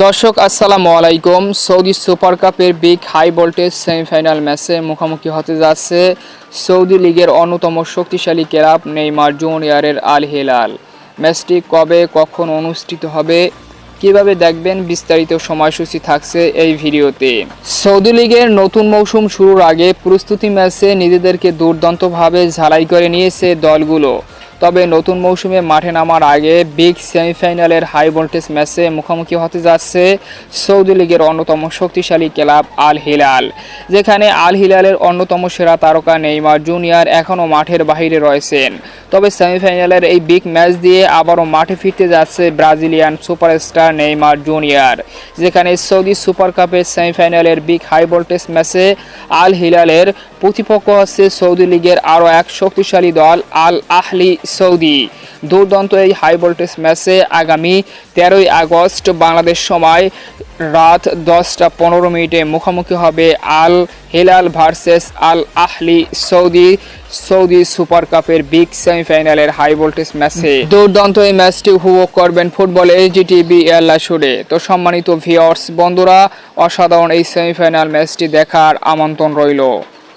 দর্শক, আসসালামু আলাইকুম। সৌদি সুপার কাপের বিগ হাই ভোল্টেজ সেমিফাইনাল ম্যাচে মুখোমুখি হতে যাচ্ছে সৌদি লীগের অন্যতম শক্তিশালী ক্লাব নেইমার জুনিয়রের আল হিলাল। ম্যাচটি কবে, কখন অনুষ্ঠিত হবে, কীভাবে দেখবেন বিস্তারিত সময়সূচি থাকছে এই ভিডিওতে। সৌদি লীগের নতুন মৌসুম শুরুর আগে প্রস্তুতি ম্যাচে নিজেদেরকে দুর্দান্তভাবে ঝালাই করে নিয়েছে দলগুলো। তবে নতুন মৌসুমে মাঠে নামার আগে বিগ সেমিফাইনালের হাই ভোল্টেজ ম্যাচে মুখোমুখি হতে যাচ্ছে সৌদি লীগের অন্যতম শক্তিশালী ক্লাব আল হিলাল, যেখানে আল হিলালের অন্যতম সেরা তারকা নেইমার জুনিয়র এখনও মাঠের বাইরে রয়েছেন। তবে সেমিফাইনালের এই বিগ ম্যাচ দিয়ে আবারও মাঠে ফিরতে যাচ্ছে ব্রাজিলিয়ান সুপারস্টার নেইমার জুনিয়র, যেখানে সৌদি সুপার কাপের সেমিফাইনালের বিগ হাই ভোল্টেজ ম্যাচে আল হিলালের প্রতিপক্ষ হচ্ছে সৌদি লীগের আরও এক শক্তিশালী দল আল আহলি সৌদি। দুর্দান্ত এই হাই ভোল্টেজ ম্যাচে আগামী তেরোই আগস্ট বাংলাদেশ সময় রাত দশটা পনেরো মিনিটে মুখোমুখি হবে আল Hilal versus Al Ahli Saudi Saudi super কাপের বিগ সেমিফাইনালের হাই ভোল্টেজ ম্যাচে দুর্দান্ত এই ম্যাচটি উপভোগ করবেন ফুটবল এইচডি টিভি এয়ারলা শুডে তো সম্মানিত ভিওর্স বন্ধুরা, অসাধারণ এই সেমিফাইনাল ম্যাচটি দেখার আমন্ত্রণ রইল।